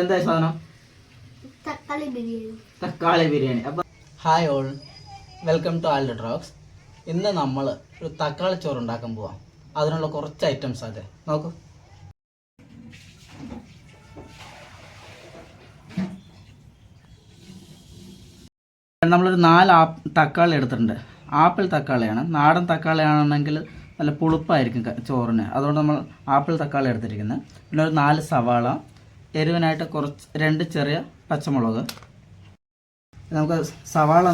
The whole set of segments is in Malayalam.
എന്താ സാധനം? തക്കാളി ബിരിയാണി. തക്കാളി biryani. Appam hi all welcome to Ald Drox ഇന്ന് നമ്മൾ ഒരു തക്കാളി ചോറ് ഉണ്ടാക്കാൻ പോവാം. അതിനുള്ള കുറച്ച് ഐറ്റംസ് അതെ നോക്കൂ. നമ്മളൊരു നാല് ആപ്പ് തക്കാളി എടുത്തിട്ടുണ്ട്. ആപ്പിൾ തക്കാളിയാണ്. നാടൻ തക്കാളി ആണെന്നെങ്കിൽ നല്ല പുളിപ്പായിരിക്കും ചോറിന്. അതുകൊണ്ട് നമ്മൾ ആപ്പിൾ തക്കാളി എടുത്തിരിക്കുന്നത് പിന്നെ ഒരു നാല് സവാള എരിവിനായിട്ട് കുറച്ച് രണ്ട് ചെറിയ പച്ചമുളക്. നമുക്ക് സവാള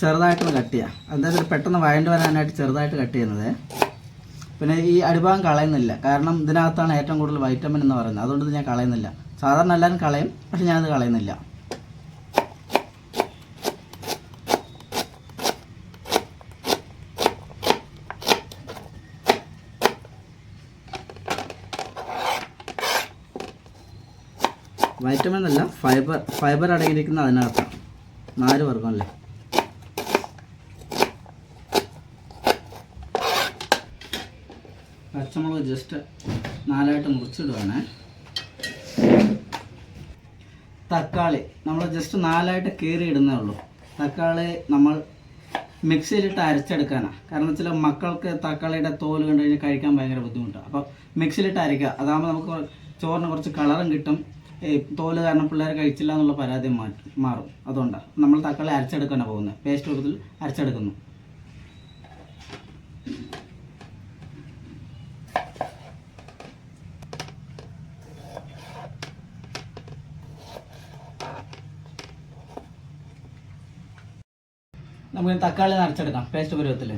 ചെറുതായിട്ടൊന്ന് കട്ട് ചെയ്യാം. എന്തായാലും പെട്ടെന്ന് വഴണ്ട് വരാനായിട്ട് ചെറുതായിട്ട് കട്ട് ചെയ്യുന്നത്. പിന്നെ ഈ അടിഭാഗം കളയുന്നില്ല. കാരണം ഇതിനകത്താണ് ഏറ്റവും കൂടുതൽ വൈറ്റമിൻ എന്ന് പറയുന്നത്. അതുകൊണ്ട് ഞാൻ കളയുന്നില്ല. സാധാരണ എല്ലാവരും കളയും പക്ഷെ ഞാനത് കളയുന്നില്ല. വൈറ്റമിൻ അല്ല ഫൈബർ ഫൈബർ അടങ്ങിയിരിക്കുന്ന അതിനകത്താണ് നാല് വർഗം അല്ലേ പച്ചമുളക് ജസ്റ്റ് നാലായിട്ട് മുറിച്ചിടുവാണ്. തക്കാളി നമ്മൾ ജസ്റ്റ് നാലായിട്ട് കീറി ഇടുന്നേ ഉള്ളൂ. തക്കാളി നമ്മൾ മിക്സിയിലിട്ട് അരച്ചെടുക്കാനാണ് കാരണം വെച്ചാൽ മക്കൾക്ക് തക്കാളിയുടെ തോൽ കണ്ടു കഴിഞ്ഞാൽ കഴിക്കാൻ ഭയങ്കര ബുദ്ധിമുട്ടാണ് അപ്പോൾ മിക്സിയിലിട്ട് അരയ്ക്കുക. അതാകുമ്പോൾ നമുക്ക് ചോറിന് കുറച്ച് കളറും കിട്ടും. തോൽ കാരണം പിള്ളേർ കഴിച്ചില്ല എന്നുള്ള പരാതി മാറും. അതുകൊണ്ടാണ് നമ്മൾ തക്കാളി അരച്ചെടുക്കാനാണ് പോകുന്നത് പേസ്റ്റ് കൂടുതൽ അരച്ചെടുക്കുന്നു. നമുക്ക് തക്കാളി നിറച്ചെടുക്കാം പേസ്റ്റ് പരുവത്തിൽ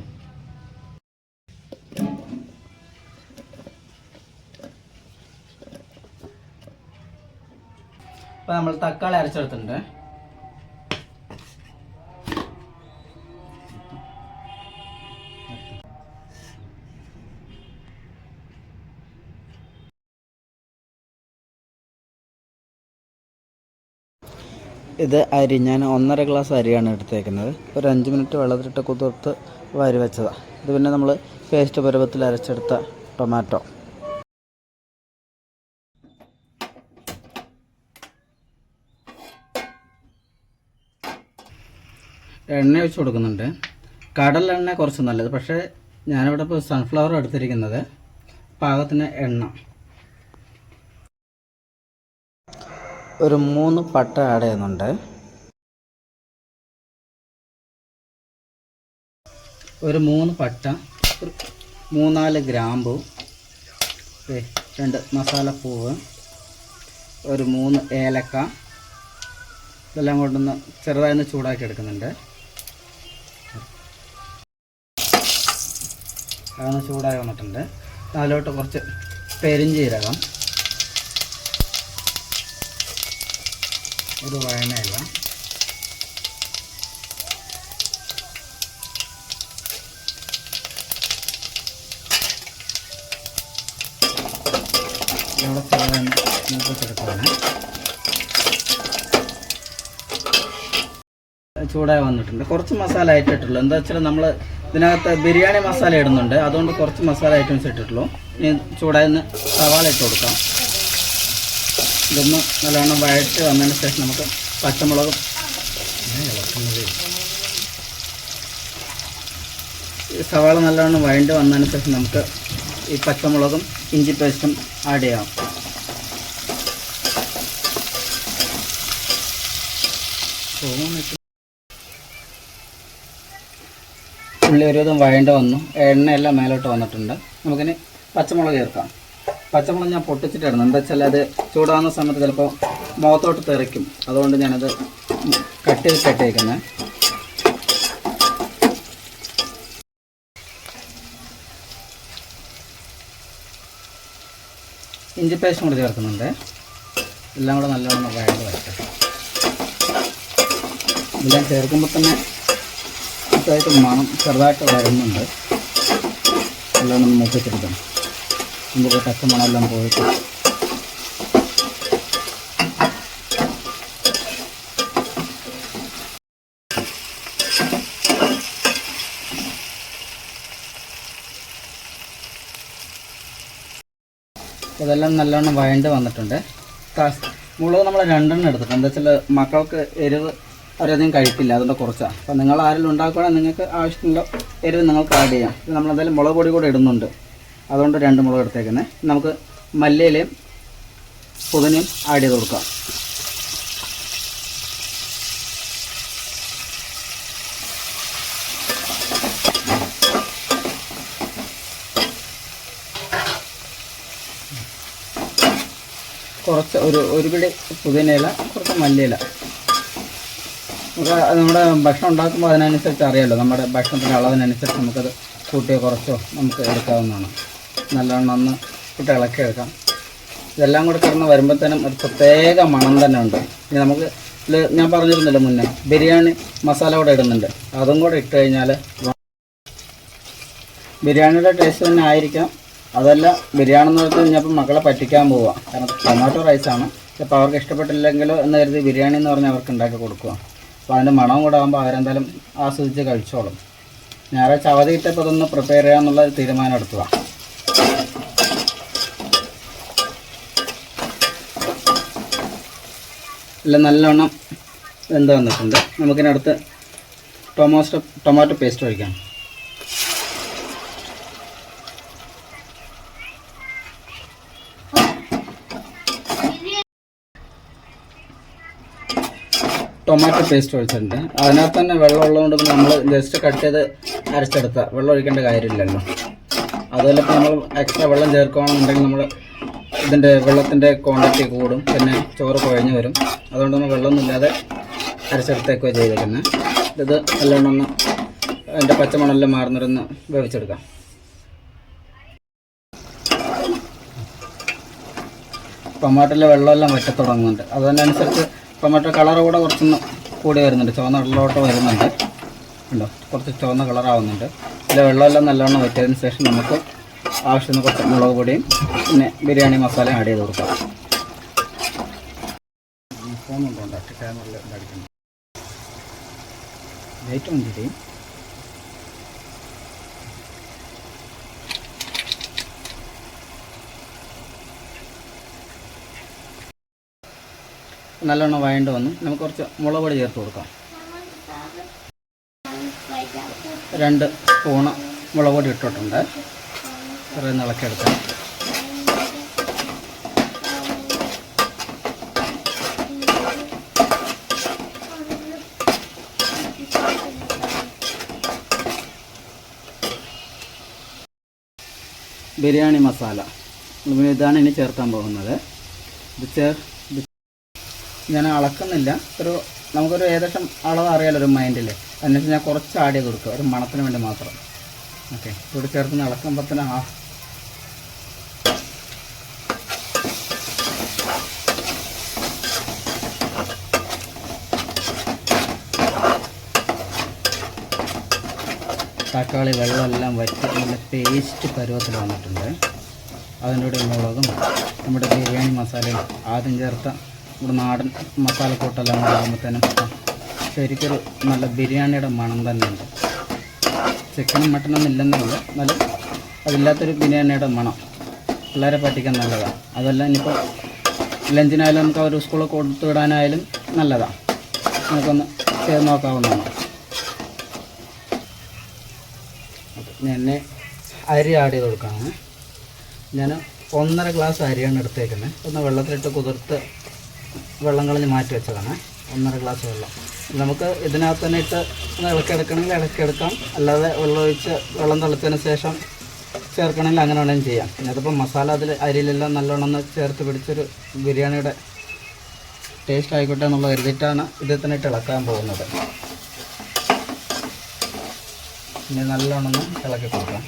ഇപ്പം നമ്മൾ തക്കാളി അരച്ചെടുത്തിട്ടുണ്ട്. ഇത് അരി ഞാൻ ഒന്നര ഗ്ലാസ് അരിയാണ് എടുത്തേക്കുന്നത്. ഒരു അഞ്ച് മിനിറ്റ് വെള്ളത്തിലിട്ട് കുതിർത്ത് വാരി വെച്ചതാണ് ഇത് പിന്നെ നമ്മൾ പേസ്റ്റ് പരുവത്തിൽ അരച്ചെടുത്ത ടൊമാറ്റോ എണ്ണ ഒഴിച്ച് കൊടുക്കുന്നുണ്ട്. കടലെണ്ണ കുറച്ച് നല്ലത്. പക്ഷേ ഞാനിവിടെ ഇപ്പോൾ സൺഫ്ലവർ എടുത്തിരിക്കുന്നത്. പാകത്തിന് എണ്ണ. ഒരു മൂന്ന് പട്ട ആഡ് ചെയ്യുന്നുണ്ട്. ഒരു മൂന്ന് പട്ട ഒരു മൂന്നാൽ ഗ്രാമ്പു രണ്ട് മസാലപ്പൂവ് ഒരു മൂന്ന് ഏലക്ക ഇതെല്ലാം കൊണ്ടൊന്ന് ചെറുതായി ഒന്ന് ചൂടാക്കി എടുക്കുന്നുണ്ട്. അതൊന്ന് ചൂടായി വന്നിട്ടുണ്ട്. അതിലോട്ട് കുറച്ച് പെരിഞ്ചീരകം. ഒരു വയനയില ചൂടായി വന്നിട്ടുണ്ട്. കുറച്ച് മസാല ഇട്ടിട്ടുള്ളൂ എന്താ വെച്ചാൽ നമ്മൾ ഇതിനകത്ത് ബിരിയാണി മസാല ഇടുന്നുണ്ട്. അതുകൊണ്ട് കുറച്ച് മസാല ഐറ്റംസ് ഇട്ടിട്ടുള്ളൂ. ഇനി ചൂടായി ഒന്ന് സവാള ഇട്ട് കൊടുക്കാം. ഇതൊന്ന് നല്ലവണ്ണം വഴറ്റി വന്നതിന് ശേഷം നമുക്ക് പച്ചമുളക് സവാള നല്ലവണ്ണം വഴണ്ടി വന്നതിന് ശേഷം നമുക്ക് ഈ പച്ചമുളകും ഇഞ്ചി പേസ്റ്റും ആഡ് ചെയ്യാം. ഉള്ളി ഒരുവിധം വഴണ്ട വന്നു. എണ്ണയെല്ലാം മേലോട്ട് വന്നിട്ടുണ്ട്. നമുക്കിനി പച്ചമുളക് ചേർക്കാം. പച്ചമുളക് ഞാൻ പൊട്ടിച്ചിട്ടായിരുന്നു. എന്താ വെച്ചാൽ അത് ചൂടാകുന്ന സമയത്ത് ചിലപ്പോൾ മുഖത്തോട്ട് തെറിക്കും. അതുകൊണ്ട് ഞാനത് കട്ട് ചെയ്തിട്ടേക്കുന്നത് ഇഞ്ചി പേസ്റ്റും കൂടി ചേർക്കുന്നുണ്ട്. എല്ലാം കൂടെ നല്ലോണം വഴണ്ട് വരട്ടെ. എല്ലാം ചേർക്കുമ്പോൾ തന്നെ ചെറുതായിട്ട് മണം ചെറുതായിട്ട് വരുന്നുണ്ട് എല്ലാം നമ്മൾ മൂപ്പിച്ചെടുക്കണം. നമുക്ക് പച്ച മണമെല്ലാം പോയിട്ട്. അതെല്ലാം നല്ലോണം വഴണ്ട് വന്നിട്ടുണ്ട്. മുളക് നമ്മൾ രണ്ടെണ്ണം എടുത്തിട്ടുണ്ട്. എന്താ വെച്ചാൽ മക്കൾക്ക് എരിവ് അവരധികം കഴിക്കില്ല. അതുകൊണ്ട് കുറച്ചാണ് അപ്പോൾ നിങ്ങൾ ആരെങ്കിലും ഉണ്ടാക്കുകയാണെങ്കിൽ നിങ്ങൾക്ക് ആവശ്യമുള്ള എരിവ് നിങ്ങൾക്ക് ആഡ് ചെയ്യാം. ഇത് നമ്മൾ എന്തായാലും മുളക് പൊടി കൂടെ ഇടുന്നുണ്ട്. അതുകൊണ്ട് രണ്ട് മുളക് എടുത്തേക്കുന്നത് നമുക്ക് മല്ലിയിലയും പുതിനയും ആഡ് ചെയ്ത് കൊടുക്കാം. കുറച്ച് ഒരു ഒരു പിടി പുതിനയില കുറച്ച് മല്ലിയില. നമുക്ക് നമ്മുടെ ഭക്ഷണം ഉണ്ടാക്കുമ്പോൾ അതിനനുസരിച്ച് അറിയാമല്ലോ നമ്മുടെ ഭക്ഷണത്തിന്റെ അളവിനനുസരിച്ച് നമുക്കത് കൂട്ടിയോ കുറച്ചോ നമുക്ക് എടുക്കാവുന്നതാണ്. നല്ലോണം ഒന്ന് ഇട്ട് ഇളക്കി എടുക്കാം. ഇതെല്ലാം കൂടെ കിടന്ന് വരുമ്പോഴത്തേനും ഒരു പ്രത്യേക മണം തന്നെ ഉണ്ട്. ഇനി നമുക്ക് ഞാൻ പറഞ്ഞിരുന്നില്ല മുന്നേ ബിരിയാണി മസാല കൂടെ ഇടുന്നുണ്ട്. അതും കൂടെ ഇട്ട് കഴിഞ്ഞാൽ ബിരിയാണിയുടെ ടേസ്റ്റ് തന്നെ ആയിരിക്കാം. അതല്ല ബിരിയാണി എന്ന് പറഞ്ഞാൽ കഴിഞ്ഞപ്പോൾ മക്കളെ പറ്റിക്കാൻ പോവുക കാരണം ടൊമാറ്റോ റൈസാണ് ചിലപ്പോൾ അവർക്ക് ഇഷ്ടപ്പെട്ടില്ലെങ്കിലോ എന്ന് കരുതി ബിരിയാണി എന്ന് പറഞ്ഞാൽ അവർക്ക് ഉണ്ടാക്കി കൊടുക്കുക അപ്പോൾ അതിന്റെ മണവും കൂടെ ആകുമ്പോൾ അവരെന്തായാലും ആസ്വദിച്ച് കഴിച്ചോളും. ഞായറാഴ്ച അവധി കിട്ടിയപ്പോൾ അതൊന്ന് പ്രിപ്പയർ ചെയ്യാമെന്നുള്ള തീരുമാനം എടുത്തതാണ് എല്ലാം നല്ലോണം വെന്ത് വന്നിട്ടുണ്ട്. നമുക്കിനടുത്ത് ടൊമാറ്റോ ടൊമാറ്റോ പേസ്റ്റ് ഒഴിക്കാം. ടൊമാറ്റോ പേസ്റ്റ് ഒഴിച്ചിട്ടുണ്ട്. അതിനകത്ത് തന്നെ വെള്ളം ഉള്ളതുകൊണ്ട് നമ്മൾ ജസ്റ്റ് കട്ട് ചെയ്ത് അരച്ചെടുത്ത. വെള്ളം ഒഴിക്കേണ്ട കാര്യമില്ലല്ലോ. അതുപോലെ ഇപ്പോൾ നമ്മൾ എക്സ്ട്രാ വെള്ളം ചേർക്കുകയാണെന്നുണ്ടെങ്കിൽ നമ്മൾ ഇതിന്റെ വെള്ളത്തിന്റെ ക്വാണ്ടിറ്റി കൂടും. പിന്നെ ചോറ് കുഴഞ്ഞു വരും. അതുകൊണ്ട് നമ്മൾ വെള്ളമൊന്നുമില്ലാതെ അരച്ചെടുത്തേക്കുക ചെയ്തേക്കുന്നത് ഇത് നല്ലോണം ഒന്ന് അതിന്റെ പച്ചമണെല്ലാം മാറുന്നൊരുന്ന് വേവിച്ചെടുക്കാം. ടൊമാറ്റോയിലെ വെള്ളമെല്ലാം വെട്ടി തുടങ്ങുന്നുണ്ട്. അതിനനുസരിച്ച് ടൊമാറ്റോ കളർ കൂടെ കുറച്ചൊന്ന് കൂടി വരുന്നുണ്ട്. ചുവന്ന കളറിലോട്ട് വരുന്നുണ്ട്. ഉണ്ടോ കുറച്ച് ചുവന്ന കളറാവുന്നുണ്ട് ഇതിലെ വെള്ളമെല്ലാം നല്ലോണം വറ്റിയതിന് ശേഷം നമുക്ക് ആവശ്യത്തിന് കുറച്ച് മുളക് പൊടിയും പിന്നെ ബിരിയാണി മസാലയും ആഡ് ചെയ്ത് കൊടുക്കാം. ഫോണുണ്ടോ ക്യാമറയിൽ അടിക്കുന്നു ലൈറ്റ് നല്ലോണം വഴണ്ട് വന്നു. നമുക്ക് കുറച്ച് മുളക് പൊടി ചേർത്ത് കൊടുക്കാം. രണ്ട് സ്പൂണ് മുളക് പൊടി ഇട്ടിട്ടുണ്ട്. ചെറിയ നിളക്കെടുക്കാം ബിരിയാണി മസാല. ഇതാണ് ഇനി ചേർക്കാൻ പോകുന്നത്. ഇത് ചേർ ഞാൻ അളക്കുന്നില്ല. ഒരു നമുക്കൊരു ഏകദേശം അളവ് അറിയാലോ ഒരു മൈൻഡിൽ അതിനുശേഷം ഞാൻ കുറച്ച് ആടി കൊടുക്കുക. ഒരു മണത്തിന് വേണ്ടി മാത്രം. ഓക്കെ ഇവിടെ ചേർത്ത് ഇളക്കുമ്പോൾ തന്നെ ഹാഫ് തക്കാളി വെള്ളമെല്ലാം വറ്റി നല്ല പേസ്റ്റ് പരുവത്തിൽ വന്നിട്ടുണ്ട്. അതിന്റെ കൂടെ മുളകും നമ്മുടെ ബിരിയാണി മസാലയും ആദ്യം ചേർത്ത നമ്മുടെ നാടൻ മസാലക്കൂട്ടെല്ലാം ഉണ്ടാകുമ്പോഴത്തേനും ശരിക്കൊരു നല്ല ബിരിയാണിയുടെ മണം തന്നെയുണ്ട്. ചിക്കനും മട്ടനൊന്നും ഇല്ലെന്നേ എന്നാലും അതില്ലാത്തൊരു ബിരിയാണിയുടെ മണം പിള്ളേരെ പറ്റിക്കാൻ നല്ലതാണ് അതല്ല ഇനിയിപ്പോൾ ലഞ്ചിനായാലും നമുക്ക് അവർ സ്കൂളിൽ കൊടുത്തു വിടാനായാലും നല്ലതാണ് നമുക്കൊന്ന് ചെയ്ത് നോക്കാവുന്നതാണ്. എന്നെ അരി ആഡ് ചെയ്ത് കൊടുക്കാമെന്ന് ഞാൻ ഒന്നര ഗ്ലാസ് അരിയാണ് എടുത്തേക്കുന്നത്. ഒന്ന് വെള്ളത്തിലിട്ട് കുതിർത്ത് വെള്ളം കളഞ്ഞ് മാറ്റി വെച്ചതാണ്. ഒന്നര ഗ്ലാസ് വെള്ളം. നമുക്ക് ഇതിനകത്ത് തന്നെ ഇട്ട് ഇളക്കിയെടുക്കണമെങ്കിൽ ഇളക്കിയെടുക്കാം. അല്ലാതെ വെള്ളം ഒഴിച്ച് വെള്ളം തിളച്ചതിന് ശേഷം ചേർക്കണമെങ്കിൽ അങ്ങനെ വേണമെങ്കിലും ചെയ്യാം. പിന്നെ അതിപ്പോൾ മസാല അതിൽ അരിയിലെല്ലാം നല്ലോണം ഒന്ന് ചേർത്ത് പിടിച്ചൊരു ബിരിയാണിയുടെ ടേസ്റ്റ് ആയിക്കോട്ടെ എന്നുള്ള കരുതിയിട്ടാണ് ഇതിൽ തന്നെ ഇട്ട് ഇളക്കാൻ പോകുന്നത്. ഇനി നല്ലോണം ഒന്ന് ഇളക്കി കൊടുക്കാം.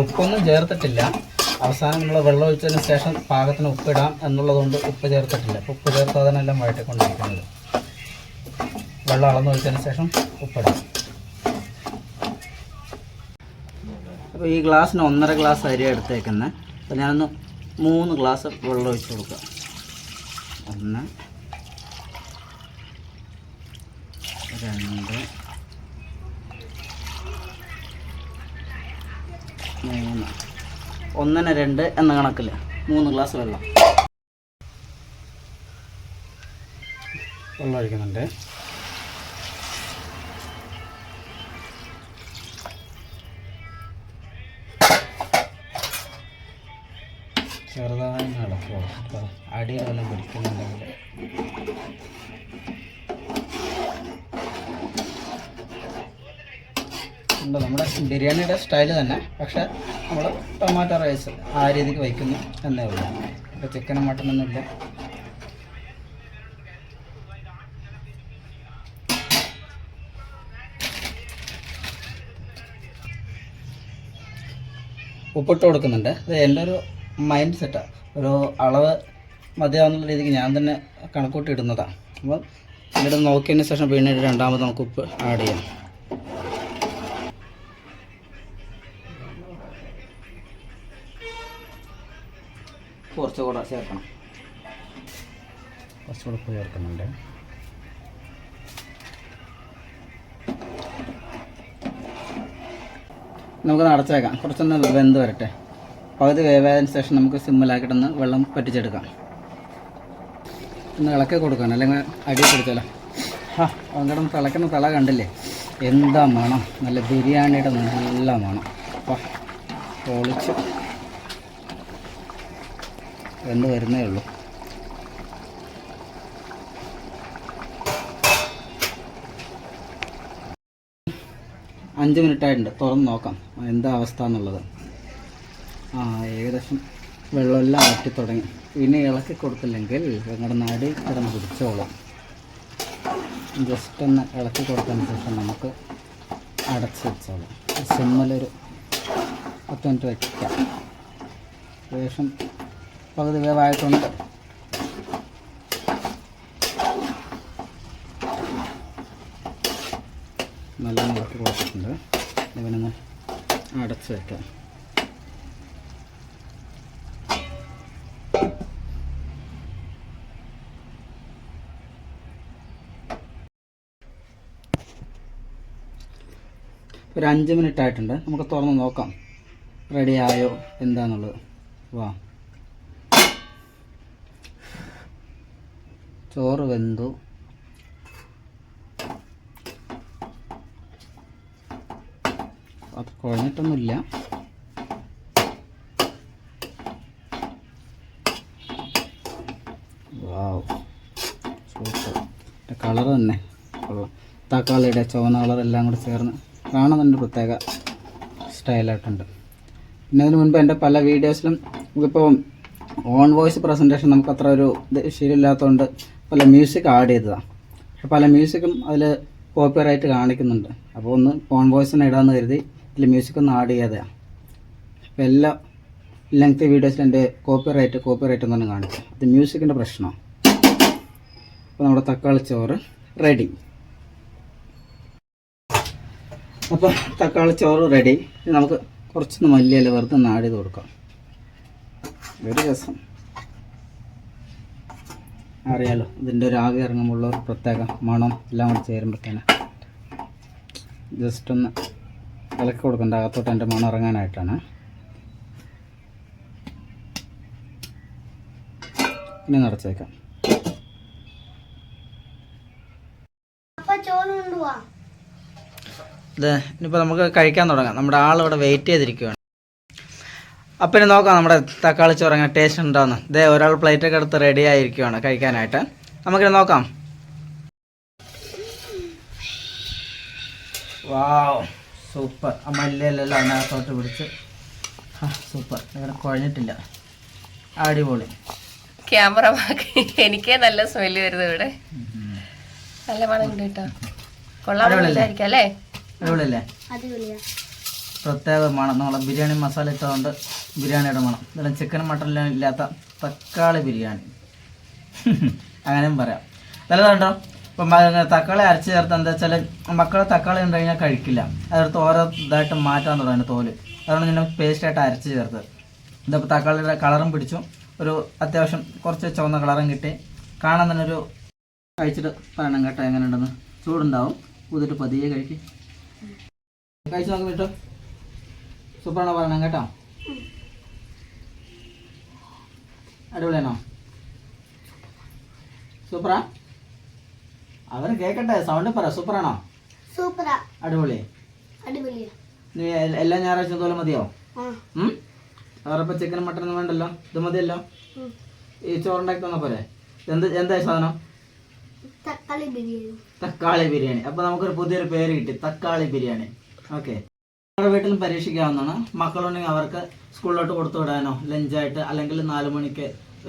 ഉപ്പൊന്നും ചേർത്തിട്ടില്ല. അവസാനം നമ്മൾ വെള്ളം ഒഴിച്ചതിന് ശേഷം പാകത്തിന് ഉപ്പിടാം എന്നുള്ളതുകൊണ്ട് ഉപ്പ് ചേർത്തിട്ടില്ല. അപ്പോൾ ഉപ്പ് ചേർത്തതിനെല്ലാം വഴറ്റിക്കൊണ്ടിരിക്കുന്നത്. വെള്ളം അളന്നൊഴിച്ചതിന് ശേഷം ഉപ്പിടാം. അപ്പോൾ ഈ ഗ്ലാസ്സിന് ഒന്നര ഗ്ലാസ് അരി എടുത്തേക്കുന്നത് അപ്പോൾ ഞാനൊന്ന് മൂന്ന് ഗ്ലാസ് വെള്ളം ഒഴിച്ച് കൊടുക്കാം. ഒന്ന് രണ്ട് മൂന്ന് ഒന്നിന് രണ്ട് എന്ന കണക്കിൽ മൂന്ന് ഗ്ലാസ് വെള്ളം. വെള്ളം ഒഴിക്കുന്നുണ്ട്. ചെറുതായി നടക്കുക. അടിയിൽ പിടിക്കുന്നുണ്ടെങ്കിൽ ഉണ്ട് നമ്മുടെ ബിരിയാണിയുടെ സ്റ്റൈൽ തന്നെ പക്ഷേ നമ്മൾ ടൊമാറ്റോ റൈസ് ആ രീതിക്ക് വയ്ക്കുന്നു എന്നേ ഉള്ളൂ. ഇപ്പോൾ ചിക്കനും മട്ടനൊന്നും ഇല്ല. ഉപ്പിട്ട് കൊടുക്കുന്നുണ്ട്. അത് എന്റെ ഒരു മൈൻഡ് സെറ്റാണ് ഒരു അളവ് മതിയാവുന്ന രീതിക്ക് ഞാൻ തന്നെ കണക്കൂട്ടി ഇടുന്നതാണ് അപ്പോൾ എന്നിട്ട് നോക്കിയതിന് ശേഷം പിന്നീട് രണ്ടാമത് നമുക്ക് ഉപ്പ് ആഡ് ചെയ്യാം. കുറച്ചുകൂടെ ചേർക്കണം. കുറച്ചുകൂടെ ഉപ്പ് ചേർക്കുന്നുണ്ട്. നമുക്ക് നടച്ചേക്കാം കുറച്ചൊന്ന് വെന്ത് വരട്ടെ. പകുതി വേവായതിന് ശേഷം നമുക്ക് സിമ്മിലാക്കിയിട്ടൊന്ന് വെള്ളം പറ്റിച്ചെടുക്കാം. ഒന്ന് ഇളക്കി കൊടുക്കണം. അല്ലെങ്കിൽ അടി പിടിച്ചാലോ ആ അങ്ങോട്ട് തിളക്കുന്ന തിള കണ്ടില്ലേ? എന്താ മണം. നല്ല ബിരിയാണിയുടെ നല്ല മണം. അപ്പം പൊളിച്ച്. വെന്ത് വരുന്നേ ഉള്ളൂ. അഞ്ച് മിനിറ്റ് ആയിട്ടുണ്ട് തുറന്ന് നോക്കാം. എന്താ അവസ്ഥ എന്നുള്ളത്. ആ ഏകദേശം വെള്ളമെല്ലാം മാറ്റി തുടങ്ങി. ഇനി ഇളക്കി കൊടുത്തില്ലെങ്കിൽ ഞങ്ങളുടെ നാടി കിടന്ന് പിടിച്ചോളാം ജസ്റ്റ് ഒന്ന് ഇളക്കി കൊടുത്തതിന് ശേഷം നമുക്ക് അടച്ച് വെച്ചോളാം. സിമ്മലൊരു പത്ത് മിനിറ്റ് വയ്ക്കാം ഏകദേശം പകുതി വേവായിട്ടുണ്ട്. നല്ല മുളക്ക് കൊടുത്തിട്ടുണ്ട് ഇവനൊന്ന് അടച്ച് വെക്കാം. ഒരു അഞ്ച് മിനിറ്റ് ആയിട്ടുണ്ട് നമുക്ക് തുറന്ന് നോക്കാം. റെഡിയായോ ആയോ? എന്താന്നുള്ളത്. വാ. ചോറ് വെന്തു. അത് കുഴഞ്ഞിട്ടൊന്നുമില്ല. സൂപ്പർ. കളർ തന്നെ. തക്കാളിയുടെ ചുവന്ന കളർ എല്ലാം കൂടി ചേർന്ന് തന്നെ പ്രത്യേക സ്റ്റൈലായിട്ടുണ്ട്. പിന്നെ അതിന് മുൻപ് എന്റെ പല വീഡിയോസിലും നമുക്കിപ്പോൾ ഓൺ വോയിസ് പ്രസന്റേഷൻ നമുക്ക് അത്ര ഒരു ഇത് ശരിയില്ലാത്തതുകൊണ്ട് പല മ്യൂസിക് ആഡ് ചെയ്തതാണ് പക്ഷെ പല മ്യൂസിക്കും അതിൽ കോപ്പിറൈറ്റ് കാണിക്കുന്നുണ്ട്. അപ്പോൾ ഒന്ന് ഫോൺ വോയിസ് തന്നെ ഇടാമെന്ന് കരുതി ഇതിൽ മ്യൂസിക് ഒന്ന് ആഡ് ചെയ്യാതെയാണ് അപ്പോൾ എല്ലാ ലെങ്ത് വീഡിയോസിൽ എന്റെ കോപ്പിറൈറ്റ് കോപ്പിറൈറ്റ് എന്നൊന്നും കാണിക്കും അത് മ്യൂസിക്കിന്റെ പ്രശ്നമാണ്. അപ്പോൾ നമ്മുടെ തക്കാളി ചോറ് റെഡി അപ്പോൾ തക്കാളി ചോറ് റെഡി നമുക്ക് കുറച്ചൊന്ന് മല്ലിയില വെറുതെ ഒന്ന് ആഡ് ചെയ്ത് കൊടുക്കാം. ഒരു രസം. അറിയാലോ ഇതിന്റെ ഒരു ആവി ഇറങ്ങുമ്പോൾ ഒരു പ്രത്യേക മണം എല്ലാം കൂടി ചേരുമ്പോഴത്തേന്. ജസ്റ്റ് ഒന്ന് ഇളക്കി കൊടുക്കണ്ട അകത്തോട്ട് എന്റെ മണം ഇറങ്ങാനായിട്ടാണ്. ഇനി നിറച്ചേക്കാം ഇനിയിപ്പോൾ നമുക്ക് കഴിക്കാൻ തുടങ്ങാം. നമ്മുടെ ആളിവിടെ വെയിറ്റ് ചെയ്തിരിക്കുകയാണ് അപ്പം ഇനി നോക്കാം നമ്മുടെ തക്കാളി ചോറ് എങ്ങനെ ടേസ്റ്റ് ഉണ്ടോയെന്ന് ഇതേ ഒരാൾ പ്ലേറ്റൊക്കെ എടുത്ത് റെഡി ആയിരിക്കുവാണ് കഴിക്കാനായിട്ട്. നമുക്ക് നോക്കാം. വാവ് സൂപ്പർ ആ മല്ലിയിലെല്ലാം അതിനകത്തോട്ട് പിടിച്ച്. ആ, സൂപ്പർ ഇവിടെ കുഴഞ്ഞിട്ടില്ല. അടിപൊളി. ക്യാമറ എനിക്കേ നല്ല സ്മെല്ല് വരുന്നത് ഇവിടെ. നല്ല മണം ഉണ്ട് കേട്ടോ കൊള്ളാം അല്ലേ? അടിപൊളിയല്ലേ? അടിപൊളിയാ. പ്രത്യേക മണം നമ്മളെ ബിരിയാണി മസാല ഇട്ടതുകൊണ്ട് ബിരിയാണിയുടെ മണം ഇതെല്ലാം ചിക്കൻ മട്ടനിലും ഇല്ലാത്ത തക്കാളി ബിരിയാണി. അങ്ങനെയും പറയാം. നല്ലതുണ്ടോ ഇപ്പം തക്കാളി അരച്ച് ചേർത്ത് എന്താ വെച്ചാൽ മക്കളെ തക്കാളി ഉണ്ട് കഴിഞ്ഞാൽ കഴിക്കില്ല. അതെടുത്ത് ഓരോ ഇതായിട്ട് മാറ്റാൻ തുടങ്ങി തോൽ. അതുകൊണ്ട് ഞാൻ പേസ്റ്റായിട്ട് അരച്ച് ചേർത്ത് ഇതിപ്പോൾ തക്കാളിയുടെ കളറും പിടിച്ചു. ഒരു അത്യാവശ്യം കുറച്ച് ചുവന്ന കളറും കിട്ടി. കാണാൻ തന്നെ ഒരു കഴിച്ചിട്ട് പറയണം കേട്ടോ എങ്ങനെയുണ്ടെന്ന്. ചൂടുണ്ടാവും. കൂതിട്ട് പതിയെ കഴിക്കും. കഴിച്ചു നോക്കാം കേട്ടോ സൂപ്പറാണോ പറയണം കേട്ടോ. അടിപൊളിയാണോ? സൂപ്പറാ? അവർ കേക്കട്ടെ സൗണ്ട് പറ സൂപ്പറാണോ? സൂപ്പറാ. അടിപൊളി. നീ എല്ലാ ഞായറാഴ്ച തോലെ മതിയോ? അവരപ്പോൾ ചിക്കനും മട്ടനൊന്നും വേണ്ടല്ലോ? ഇത് മതിയല്ലോ? ഈ ചോറുണ്ടാക്കി തന്ന പോലെ എന്ത് എന്താ സാധനം? തക്കാളി ബിരിയാണി. തക്കാളി ബിരിയാണി. അപ്പോൾ നമുക്കൊരു പുതിയൊരു പേര് കിട്ടി തക്കാളി ബിരിയാണി. ഓക്കെ. നമ്മുടെ വീട്ടിലും പരീക്ഷിക്കാവുന്നതാണ്. മക്കളുണ്ടെങ്കിൽ അവർക്ക് സ്കൂളിലോട്ട് കൊടുത്തു വിടാനോ ലഞ്ചായിട്ട് അല്ലെങ്കിൽ നാല് മണിക്ക്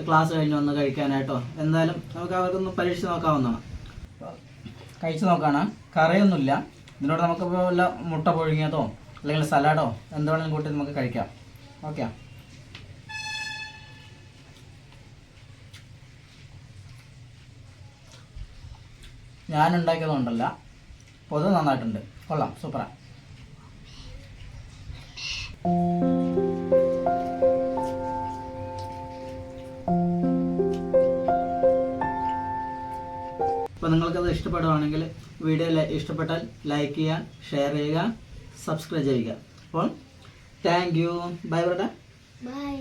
ക്ലാസ് കഴിഞ്ഞ് വന്ന് കഴിക്കാനായിട്ടോ. എന്തായാലും നമുക്ക് അവർക്കൊന്ന് പരീക്ഷിച്ച് നോക്കാവുന്നതാണ്. കഴിച്ചു നോക്കാണ്. കറിയൊന്നുമില്ല. ഇതിനോട് നമുക്ക് ഇപ്പോൾ വല്ല മുട്ട പുഴുങ്ങിയതോ അല്ലെങ്കിൽ സലാഡോ എന്ത് കൂട്ടി നമുക്ക് കഴിക്കാം. ഓക്കെ. ഞാൻ ഉണ്ടാക്കിയതുകൊണ്ടല്ല പൊതുവെ നന്നായിട്ടുണ്ട്. കൊള്ളാം. സൂപ്പറാ. അപ്പോൾ നിങ്ങൾക്കത് ഇഷ്ടപ്പെടുവാണെങ്കിൽ വീഡിയോ ഇഷ്ടപ്പെട്ടാൽ ലൈക്ക് ചെയ്യുക ഷെയർ ചെയ്യുക സബ്സ്ക്രൈബ് ചെയ്യുക. അപ്പോൾ താങ്ക് യു ബൈ ബ്രഡ ബൈ